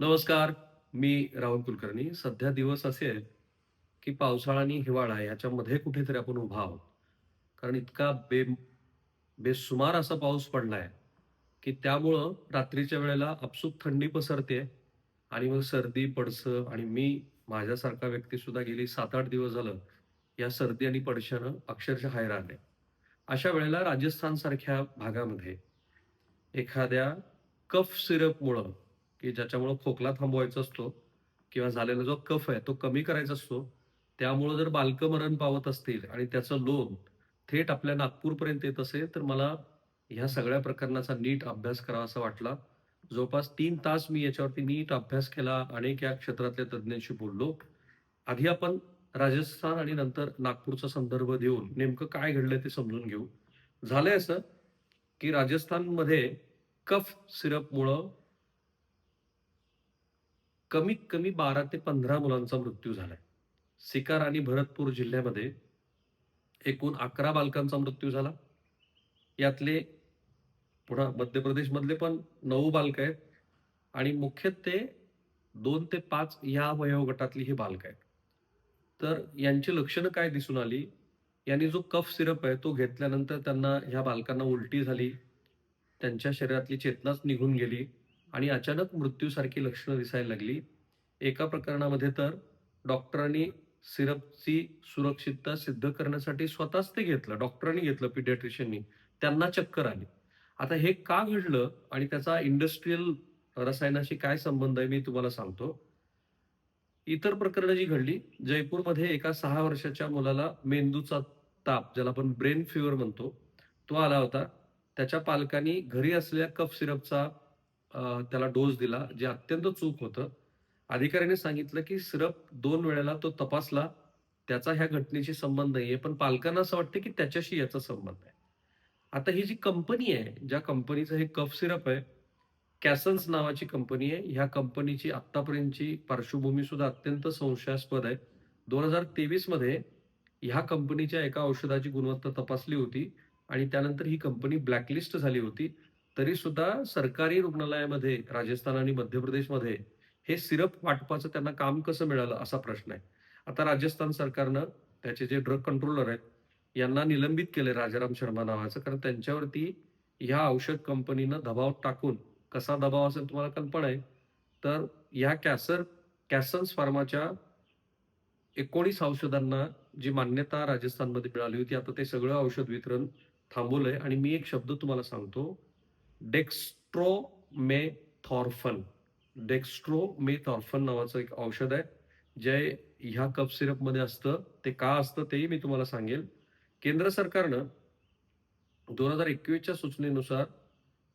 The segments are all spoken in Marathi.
नमस्कार मी राहुल कुलकर्णी. सध्या दिवस असे आहेत की पावसाळा आणि हिवाळा याच्यामध्ये कुठेतरी आपण उभा आहोत. कारण इतका बे बेसुमार असा पाऊस पडला आहे की त्यामुळं रात्रीच्या वेळेला आपसूक थंडी पसरते आणि मग सर्दी पडसं आणि मी माझ्यासारखा व्यक्तीसुद्धा गेली सात आठ दिवस झालं या सर्दी आणि पडशानं अक्षरशः हैराण आहे अशा वेळेला राजस्थानसारख्या भागामध्ये एखाद्या कफ सिरपमुळं की ज्याच्यामुळं खोकला थांबवायचा असतो किंवा झालेला जो कफ आहे तो कमी करायचा असतो त्यामुळं जर बालकं मरण पावत असतील आणि त्याचं लोन थेट आपल्या नागपूरपर्यंत येत असेल तर मला ह्या सगळ्या प्रकरणाचा नीट अभ्यास करावा असा वाटला. जवळपास तीन तास मी याच्यावरती नीट अभ्यास केला अनेक या क्षेत्रातल्या तज्ज्ञांशी बोललो. आधी आपण राजस्थान आणि नंतर नागपूरचा संदर्भ देऊन नेमकं काय घडलंय ते समजून घेऊ. झालंय असं की राजस्थानमध्ये कफ सिरपमुळं कमीत कमी बारा ते पंधरा मुलांचा मृत्यू झालाय. सिकार आणि भरतपूर जिल्ह्यामध्ये एकूण अकरा बालकांचा मृत्यू झाला. यातले पुन्हा मध्य प्रदेशमधले पण नऊ बालक आहेत आणि मुख्यत्वे दोन ते पाच या वयोगटातली ही बालक आहेत. तर यांची लक्षणं काय दिसून आली? यांनी जो कफ सिरप आहे तो घेतल्यानंतर त्यांना ह्या बालकांना उलटी झाली. त्यांच्या शरीरातली चेतनाच निघून गेली. आणि अचानक मृत्यूसारखी लक्षणं दिसायला लागली. एका प्रकरणामध्ये तर डॉक्टरांनी सिरपची सुरक्षितता सिद्ध करण्यासाठी स्वतःच ते घेतलं. डॉक्टरांनी घेतलं पिडियाट्रिशियननी त्यांना चक्कर आली. आता हे का घडलं आणि त्याचा इंडस्ट्रीयल रसायनाशी काय संबंध आहे मी तुम्हाला सांगतो. इतर प्रकरणं जी घडली जयपूरमध्ये एका सहा वर्षाच्या मुलाला मेंदूचा ताप ज्याला आपण ब्रेन फिवर म्हणतो तो आला होता. त्याच्या पालकांनी घरी असलेल्या कफ सिरपचा त्याला डोस दिला जे अत्यंत चूक होतं. अधिकाऱ्याने सांगितलं की सिरप दोन वेळेला तो तपासला त्याचा ह्या घटनेशी संबंध नाहीये पण पालकांना असं वाटतं की त्याच्याशी याचा संबंध आहे. आता ही जी कंपनी आहे ज्या कंपनीचं हे कफ सिरप आहे कॅसन्स नावाची कंपनी आहे ह्या कंपनीची आतापर्यंतची पार्श्वभूमी सुद्धा अत्यंत संशयास्पद आहे. दोन हजार तेवीसमध्ये ह्या कंपनीच्या एका औषधाची गुणवत्ता तपासली होती आणि त्यानंतर ही कंपनी ब्लॅकलिस्ट झाली होती. तरी सुद्धा सरकारी रुग्णालयामध्ये राजस्थान आणि मध्य प्रदेशमध्ये हे सिरप वाटपाचं त्यांना काम कसं मिळालं असा प्रश्न आहे. आता राजस्थान सरकारनं त्याचे जे ड्रग कंट्रोलर आहेत यांना निलंबित केले राजाराम शर्मा नावाचं कारण त्यांच्यावरती ह्या औषध कंपनीनं दबाव टाकून कसा दबाव असेल तुम्हाला कल्पना आहे? तर ह्या कॅसर कॅसन्स फार्माच्या एकोणीस औषधांना जी मान्यता राजस्थानमध्ये मिळाली होती आता ते सगळं औषध वितरण थांबवलंय. आणि मी एक शब्द तुम्हाला सांगतो डेक्स्ट्रोमेथॉर्फन डेक्स्ट्रोमेथॉर्फन नावाचं एक औषध आहे जे ह्या कप सिरपमध्ये असतं ते का असतं तेही मी तुम्हाला सांगेल. केंद्र सरकारनं दोन हजार एकवीसच्या सूचनेनुसार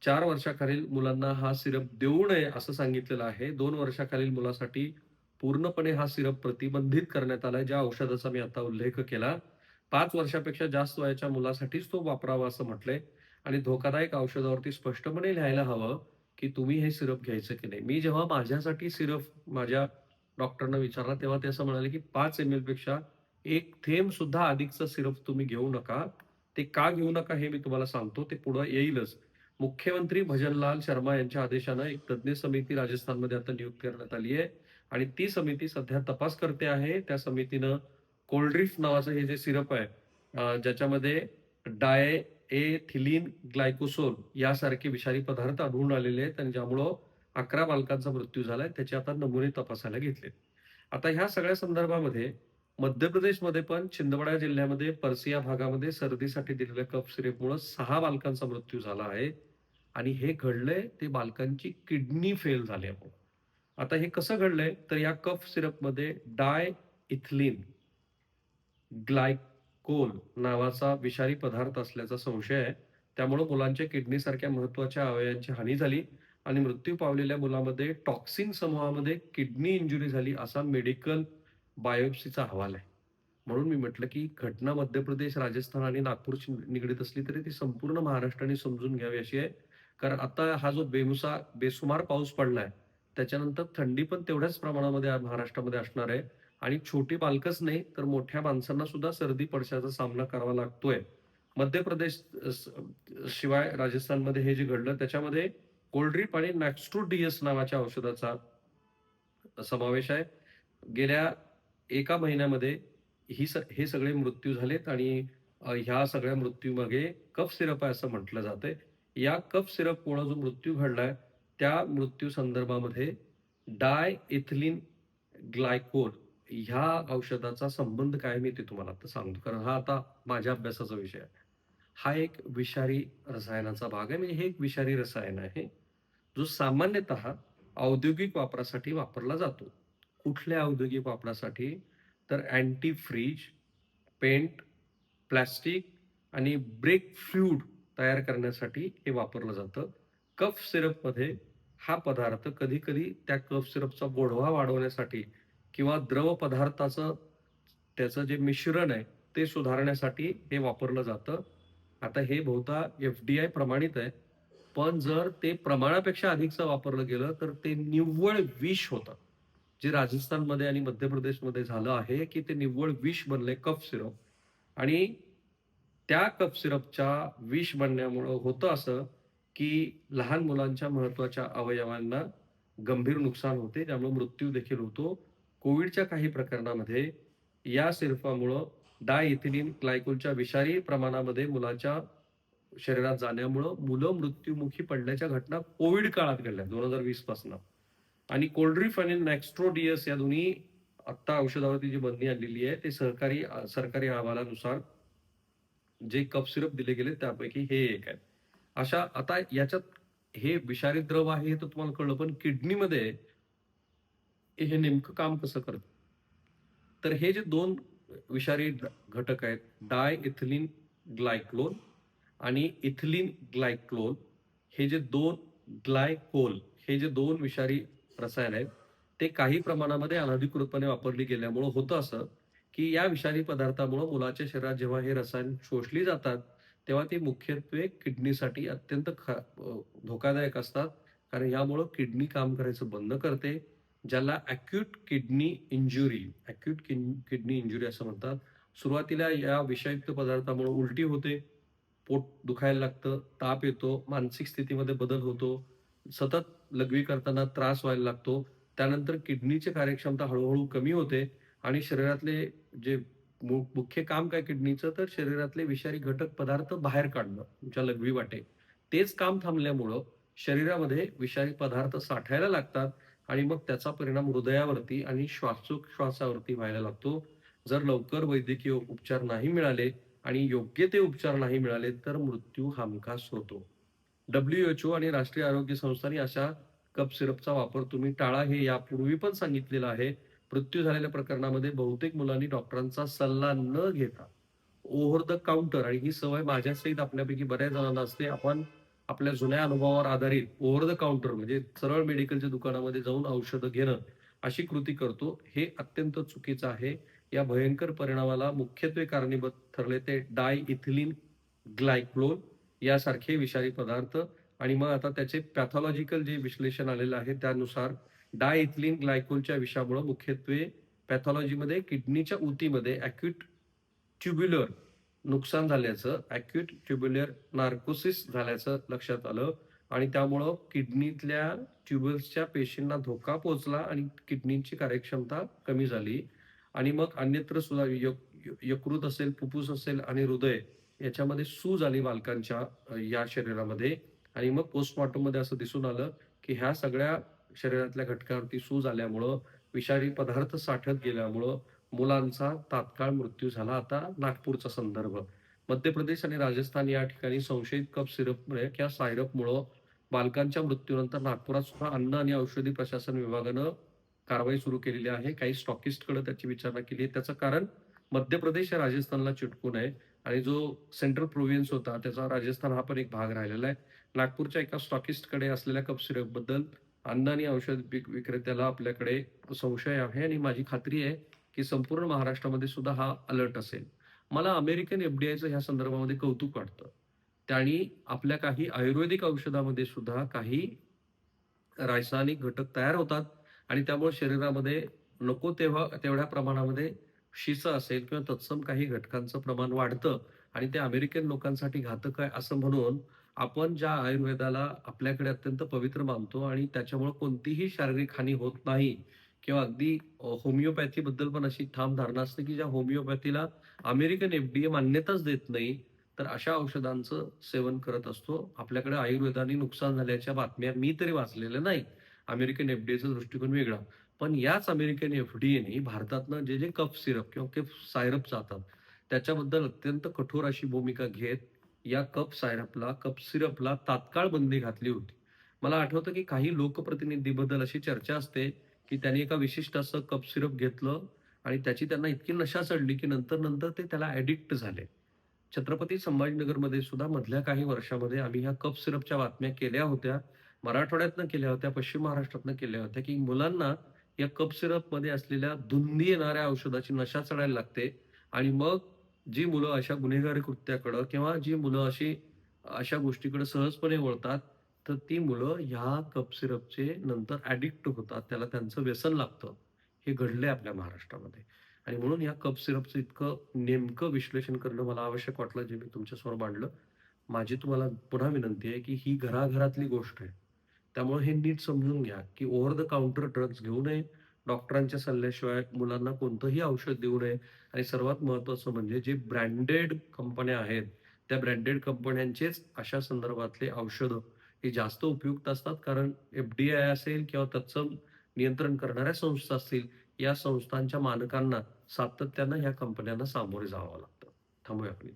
चार वर्षाखालील मुलांना हा सिरप देऊ नये असं सांगितलेलं आहे. दोन वर्षाखालील मुलासाठी पूर्णपणे हा सिरप प्रतिबंधित करण्यात आलाय ज्या औषधाचा मी आता उल्लेख केला. पाच वर्षापेक्षा जास्त वयाच्या मुलासाठीच तो वापरावा असं म्हटलंय. आणि धोकादायक औषधावरती स्पष्टपणे लिहायला हवं की तुम्ही हे सिरप घ्यायचं की नाही. मी जेव्हा माझ्यासाठी सिरप माझ्या डॉक्टरना विचारला तेव्हा ते असं म्हणाले की पाच एम एलपेक्षा एक थेंब सुद्धा अधिकचा सिरप तुम्ही घेऊ नका. ते का घेऊ नका हे मी तुम्हाला सांगतो ते पुढं येईलच. मुख्यमंत्री भजनलाल शर्मा यांच्या आदेशानं एक तज्ज्ञ समिती राजस्थानमध्ये आता नियुक्त करण्यात आली आहे. आणि ती समिती सध्या तपास करते आहे. त्या समितीनं कोल्ड्रिफ नावाचं हे जे सिरप आहे ज्याच्यामध्ये डाय एथिलीन ग्लायकोसोल यासारखे विषारी पदार्थ आढळून आलेले आहेत आणि ज्यामुळं अकरा बालकांचा मृत्यू झालाय त्याचे आता नमुने तपासायला घेतले आता ह्या सगळ्या संदर्भामध्ये मध्य प्रदेशमध्ये पण छिंदवाडा जिल्ह्यामध्ये परसिया भागामध्ये सर्दीसाठी दिलेल्या कफ सिरपमुळे सहा बालकांचा मृत्यू झाला आहे आणि हे घडलंय ते बालकांची किडनी फेल झाल्यामुळे. आता हे कसं घडलंय? तर या कफ सिरपमध्ये डाय इथलीन कोल नावाचा विषारी पदार्थ असल्याचा संशय आहे. त्यामुळे मुलांच्या किडनी सारख्या महत्त्वाच्या अवयवांची हानी झाली आणि मृत्यू पावलेल्या मुलामध्ये टॉक्सिन समूहामध्ये किडनी इंजुरी झाली असा मेडिकल बायोप्सीचा अहवाल आहे. म्हणून मी म्हटलं की घटना मध्य प्रदेश राजस्थान आणि नागपूरशी निगडीत असली तरी ती संपूर्ण महाराष्ट्राने समजून घ्यावी अशी आहे. कारण आता हा जो बेमुसा बेसुमार पाऊस पडलाय त्याच्यानंतर थंडी पण तेवढ्याच प्रमाणामध्ये महाराष्ट्रामध्ये असणार आहे. आणि छोटी बालकच नाही तर मोठ्या माणसांना सुद्धा सर्दी पडशाचा सामना करावा लागतोय. मध्य प्रदेश शिवाय राजस्थानमध्ये हे जे घडलं त्याच्यामध्ये कोल्ड्रिप आणि नॅक्स्ट्रो डीएस नावाच्या औषधाचा समावेश आहे. गेल्या एका महिन्यामध्ये ही स हे सगळे मृत्यू झालेत आणि ह्या सगळ्या मृत्यूमागे कफ सिरप आहे असं म्हटलं जातंय. या कफ सिरपमुळे जो मृत्यू घडलाय त्या मृत्यू संदर्भामध्ये डाय इथिलीन ग्लायकोल ह्या औषधाचा संबंध काय मी ते तुम्हाला आता सांगतो. कारण हा आता माझ्या अभ्यासाचा विषय आहे. हा एक विषारी रसायनाचा भाग आहे. म्हणजे हे एक विषारी रसायन आहे. जो सामान्यतः औद्योगिक वापरासाठी वापरला जातो. कुठल्या औद्योगिक वापरासाठी? तर अँटी फ्रीज पेंट प्लॅस्टिक आणि ब्रेक फ्लूड तयार करण्यासाठी हे वापरलं जातं. कफ सिरपमध्ये हा पदार्थ कधी कधी त्या कफ सिरपचा गोडवा वाढवण्यासाठी किंवा द्रव पदार्थाचं त्याचं जे मिश्रण आहे ते सुधारण्यासाठी हे वापरलं जातं. आता हे बहुधा एफ डी आय प्रमाणित आहे. पण जर ते प्रमाणापेक्षा अधिकचं वापरलं गेलं तर ते निव्वळ विष होतं. जे राजस्थानमध्ये आणि मध्य प्रदेशमध्ये झालं आहे की ते निव्वळ विष बनले कफ सिरप. आणि त्या कफ सिरपच्या विष बनण्यामुळं होतं असं की लहान मुलांच्या महत्त्वाच्या अवयवांना गंभीर नुकसान होते त्यामुळे मृत्यू देखील होतो. कोविडच्या काही प्रकरणामध्ये या सिरपामुळं डायइथिलीन ग्लायकोलच्या विषारी प्रमाणामध्ये मुलांच्या शरीरात जाण्यामुळं मुलं मृत्युमुखी पडण्याच्या घटना कोविड काळात घडल्या दोन हजार वीसपासून. आणि कोल्ड्रीफ आणि नॅक्स्ट्रोडियस या दोन्ही आत्ता औषधावरती जी बंदी आणलेली आहे ते सहकारी सरकारी अहवालानुसार जे कप सिरप दिले गेले त्यापैकी हे एक आहे. अशा आता याच्यात हे विषारी द्रव आहे हे तर तुम्हाला कळलं पण किडनीमध्ये हे नेमकं काम कसं करतं? तर हे जे दोन विषारी घटक आहेत डाय इथिलीन ग्लायक्लोन आणि इथिलीन ग्लायक्लोन हे जे दोन ग्लायकोल हे जे दोन विषारी रसायन आहेत ते काही प्रमाणामध्ये अनधिकृतपणे वापरली गेल्यामुळं होतं असं की या विषारी पदार्थामुळं मुलाच्या शरीरात जेव्हा हे रसायन शोषली जातात तेव्हा ती मुख्यत्वे किडनीसाठी अत्यंत ख धोकादायक असतात. कारण यामुळं किडनी काम करायचं बंद करते. ज्याला acute kidney injury acute kidney injury असं म्हणतात. सुरुवातीला या विषयुक्त पदार्थामुळे उलटी होते पोट दुखायला लागतं ताप येतो मानसिक स्थितीमध्ये बदल होतो सतत लघवी करताना त्रास व्हायला लागतो. त्यानंतर किडनीची कार्यक्षमता हळूहळू कमी होते आणि शरीरातले जे मु- मुख्य काम काय किडनीचं तर शरीरातले विषारी घटक पदार्थ बाहेर काढणं तुमच्या लघवी वाटे. तेच काम थांबल्यामुळं शरीरामध्ये विषारी पदार्थ साठायला लागतात. आणि मग त्याचा परिणाम हृदयावरती आणि श्वासोच्छ्वासावरती व्हायला लागतो. जर लवकर वैद्यकीय उपचार नाही मिळाले आणि योग्य ते उपचार नाही मिळाले तर मृत्यू हमखास होतो. डब्ल्यूएचओ आणि राष्ट्रीय आरोग्य संस्थांनी अशा कप सिरपचा वापर तुम्ही टाळा हे यापूर्वी पण सांगितलेलं आहे. मृत्यू झालेल्या प्रकरणामध्ये बहुतेक मुलांनी डॉक्टरांचा सल्ला न घेता ओव्हर द काउंटर आणि ही सवय माझ्या सहित आपल्यापैकी बऱ्याच जणांना असते. आपण आपल्या जुन्या अनुभवावर आधारित ओव्हर द काउंटर म्हणजे सरळ मेडिकलच्या दुकानामध्ये जाऊन औषधं घेणं अशी कृती करतो हे अत्यंत चुकीचं आहे. या भयंकर परिणामाला मुख्यत्वे कारणीभूत ठरले ते डाय इथिलीन ग्लायक्लोन यासारखे विषारी पदार्थ आणि मग आता त्याचे पॅथॉलॉजिकल जे विश्लेषण आलेलं आहे त्यानुसार डाय इथिलीन ग्लायकोलच्या विषामुळे मुख्यत्वे पॅथॉलॉजीमध्ये किडनीच्या उतीमध्ये अक्यूट ट्युब्युलर नुकसान झाल्याचं अक्यूट ट्युब्युलर नार्कोसिस झाल्याचं लक्षात आलं आणि त्यामुळं किडनीतल्या ट्युबल्सच्या पेशींना धोका पोहोचला आणि किडनीची कार्यक्षमता कमी झाली. आणि मग अन्यत्र सुद्धा यकृत असेल फुफ्फुस असेल आणि हृदय याच्यामध्ये सूज आली बालकांच्या या शरीरामध्ये. आणि मग पोस्टमॉर्टममध्ये असं दिसून आलं की ह्या सगळ्या शरीरातल्या घटकावरती सूज आल्यामुळं विषारी पदार्थ साठत गेल्यामुळं मुलांचा तात्काळ मृत्यू झाला आता नागपूरचा संदर्भ. मध्य प्रदेश आणि राजस्थान या ठिकाणी संशयित कप सिरपमुळे किंवा सायरपमुळं बालकांच्या मृत्यूनंतर नागपुरात सुद्धा अन्न आणि औषधी प्रशासन विभागानं कारवाई सुरू केलेली आहे. काही स्टॉकिस्टकडे त्याची विचारणा केली आहे. त्याचं कारण मध्य प्रदेश या राजस्थानला चिटकून आहे आणि जो सेंट्रल प्रोव्हिन्स होता त्याचा राजस्थान हा पण एक भाग राहिलेला आहे. नागपूरच्या एका स्टॉकिस्टकडे असलेल्या कप सिरपबद्दल अन्न आणि औषध विक्रेत्याला आपल्याकडे संशय आहे आणि माझी खात्री आहे की संपूर्ण महाराष्ट्रामध्ये सुद्धा हा अलर्ट असेल. मला अमेरिकन एफडीआयचं ह्या संदर्भामध्ये कौतुक वाटतं. त्यांनी आपल्या काही आयुर्वेदिक औषधामध्ये सुद्धा काही रासायनिक घटक तयार होतात आणि त्यामुळे शरीरामध्ये नको तेव्हा तेवढ्या प्रमाणामध्ये शिस असेल किंवा तत्सम काही घटकांचं प्रमाण वाढतं आणि ते अमेरिकन लोकांसाठी घातक आहे असं म्हणून आपण ज्या आयुर्वेदाला आपल्याकडे अत्यंत पवित्र मानतो आणि त्याच्यामुळे कोणतीही शारीरिक हानी होत नाही किंवा अगदी होमिओपॅथीबद्दल पण अशी ठाम धारणा असते, की ज्या होमिओपॅथीला अमेरिकन एफ-डी-ए मान्यताच देत नाही, तर अशा औषधांचं सेवन करत असतो. आपल्याकडे आयुर्वेदाने नुकसान झाल्याच्या बातम्या मी तरी वाचलेल्या नाही. अमेरिकन एफ-डी-एचा दृष्टिकोन वेगळा. पण याच अमेरिकन एफ-डी-एने भारतातनं जे, जे कफ सिरप किंवा कफ सायरप जातात, त्याच्याबद्दल अत्यंत कठोर अशी भूमिका घेत या कप सायरपला, कप सिरपला तात्काळ बंदी घातली होती. मला आठवतं, की काही लोकप्रतिनिधीबद्दल अशी चर्चा असते, की त्यांनी एका विशिष्ट असं कप सिरप घेतलं आणि त्याची त्यांना इतकी नशा चढली, की नंतर-नंतर ते त्याला ॲडिक्ट झाले. छत्रपती संभाजीनगरमध्ये सुद्धा मधल्या काही वर्षामध्ये आम्ही ह्या कप सिरपच्या बातम्या केल्या होत्या. मराठवाड्यातनं केल्या होत्या, पश्चिम महाराष्ट्रातनं केल्या होत्या, की मुलांना या कप सिरपमध्ये असलेल्या धुंदी येणाऱ्या औषधाची नशा चढायला लागते आणि मग जी मुलं अशा गुन्हेगारी कृत्याकडं किंवा जी मुलं अशी अशा गोष्टीकडे सहजपणे वळतात, तर ती मुलं ह्या कप सिरपचे नंतर ॲडिक्ट होतात. त्याला त्यांचं व्यसन लागतं. हे घडलंय आपल्या महाराष्ट्रामध्ये आणि म्हणून या कप सिरपचं इतकं नेमकं विश्लेषण करणं मला आवश्यक वाटलं, जे मी तुमच्यासमोर मांडलं. माझी तुम्हाला पुन्हा विनंती आहे, की ही घराघरातली गोष्ट आहे. त्यामुळे हे नीट समजून घ्या, की ओव्हर द काउंटर ड्रग्ज घेऊ नये. डॉक्टरांच्या सल्ल्याशिवाय मुलांना कोणतंही औषध देऊ नये आणि सर्वात महत्त्वाचं म्हणजे जे ब्रँडेड कंपन्या आहेत, त्या ब्रँडेड कंपन्यांचेच अशा संदर्भातले औषधं हे जास्त उपयुक्त असतात. कारण एफ-डी-आय असेल किंवा तत्सम नियंत्रण करणाऱ्या संस्था असतील, या संस्थांच्या मानकांना सातत्यानं ह्या कंपन्यांना सामोरे जावं लागतं. थांबूया आपण